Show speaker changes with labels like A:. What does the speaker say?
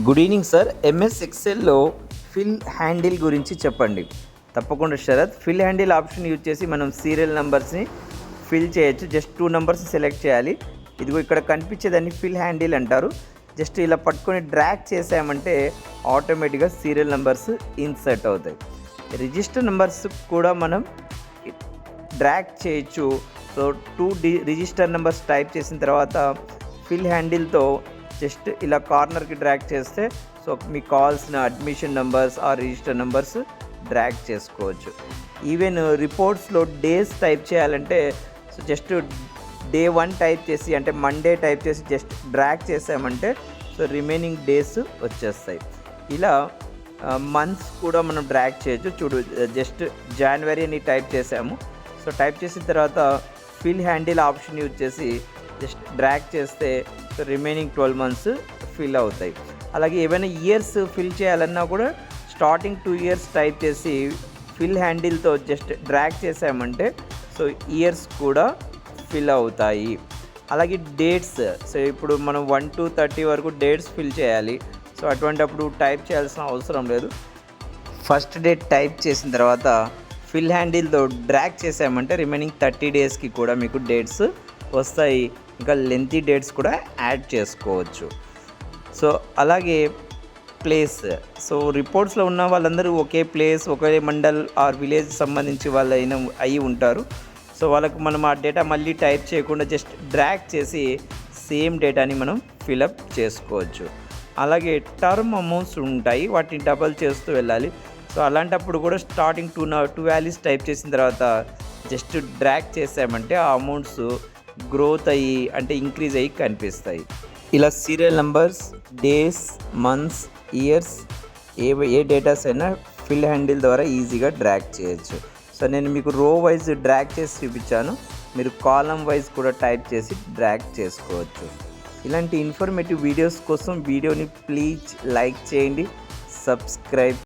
A: Good evening sir MS ఎక్సెల్లో fill handle గురించి చెప్పండి. తప్పకుండా Sarath. Fill handle option use చేసి మనం సీరియల్ నెంబర్స్ని ఫిల్ చేయొచ్చు. జస్ట్ టూ నెంబర్స్ సెలెక్ట్ చేయాలి. ఇదిగో ఇక్కడ కనిపించేదాన్ని ఫిల్ హ్యాండిల్ అంటారు. జస్ట్ ఇలా పట్టుకొని డ్రాక్ చేసామంటే ఆటోమేటిక్గా సీరియల్ నెంబర్స్ ఇన్సర్ట్ అవుతాయి. రిజిస్టర్ నెంబర్స్ కూడా మనం డ్రాక్ చేయొచ్చు. So to the register numbers type చేసిన తర్వాత ఫిల్ హ్యాండిల్తో జస్ట్ ఇలా కార్నర్కి డ్రాగ్ చేస్తే సో మీకు కావాల్సిన అడ్మిషన్ నెంబర్స్ ఆ రిజిస్టర్ నెంబర్స్ డ్రాగ్ చేసుకోవచ్చు. ఈవెన్ రిపోర్ట్స్లో డేస్ టైప్ చేయాలంటే so just day one type చేసి అంటే మండే టైప్ చేసి జస్ట్ డ్రాగ్ చేసామంటే సో రిమైనింగ్ డేస్ వచ్చేస్తాయి. ఇలా మంత్స్ కూడా మనం డ్రాగ్ చేయొచ్చు. చూడు జస్ట్ జనవరి అని టైప్ చేసాము. సో టైప్ చేసిన తర్వాత ఫిల్ హ్యాండిల్ ఆప్షన్ యూజ్ చేసి జస్ట్ డ్రాగ్ చేస్తే so remaining twelve months fill అవుతాయి. అలాగే ఏవైనా ఇయర్స్ ఫిల్ చేయాలన్నా కూడా స్టార్టింగ్ టూ ఇయర్స్ టైప్ చేసి ఫిల్ హ్యాండిల్తో జస్ట్ డ్రాగ్ చేసామంటే సో ఇయర్స్ కూడా ఫిల్ అవుతాయి. అలాగే డేట్స్ సో ఇప్పుడు మనం వన్ టు థర్టీ వరకు డేట్స్ ఫిల్ చేయాలి. సో అటువంటప్పుడు టైప్ చేయాల్సిన అవసరం లేదు. ఫస్ట్ డేట్ టైప్ చేసిన తర్వాత ఫిల్ హ్యాండిల్తో డ్రాక్ చేసామంటే రిమైనింగ్ థర్టీ డేస్కి కూడా మీకు డేట్స్ వస్తాయి. ఇంకా లెంతీ డేట్స్ కూడా యాడ్ చేసుకోవచ్చు. సో అలాగే ప్లేస్ సో రిపోర్ట్స్లో ఉన్న వాళ్ళందరూ ఒకే ప్లేస్ ఒకే మండల్ ఆర్ విలేజ్ సంబంధించి వాళ్ళు అయిన అయి ఉంటారు. సో వాళ్ళకు మనం ఆ డేటా మళ్ళీ టైప్ చేయకుండా జస్ట్ డ్రాక్ చేసి సేమ్ డేటాని మనం ఫిలప్ చేసుకోవచ్చు. అలాగే టర్మ్ అమౌంట్స్ ఉంటాయి వాటిని డబల్ చేస్తూ వెళ్ళాలి. సో అలాంటప్పుడు కూడా starting two two values type చేసిన తర్వాత జస్ట్ డ్రాక్ చేసామంటే ఆ అమౌంట్స్ గ్రోత్ అయ్యి అంటే ఇంక్రీజ్ అయ్యి కనిపిస్తాయి. ఇలా serial numbers days months years ఏ ఏ డేటాస్ అయినా ఫిల్ హ్యాండిల్ ద్వారా ఈజీగా డ్రాక్ చేయొచ్చు. సో నేను మీకు రో వైజ్ డ్రాక్ చేసి చూపించాను. మీరు కాలం వైజ్ కూడా టైప్ చేసి డ్రాక్ చేసుకోవచ్చు. ఇలాంటి ఇన్ఫర్మేటివ్ వీడియోస్ కోసం వీడియోని ప్లీజ్ లైక్ చేయండి. సబ్స్క్రైబ్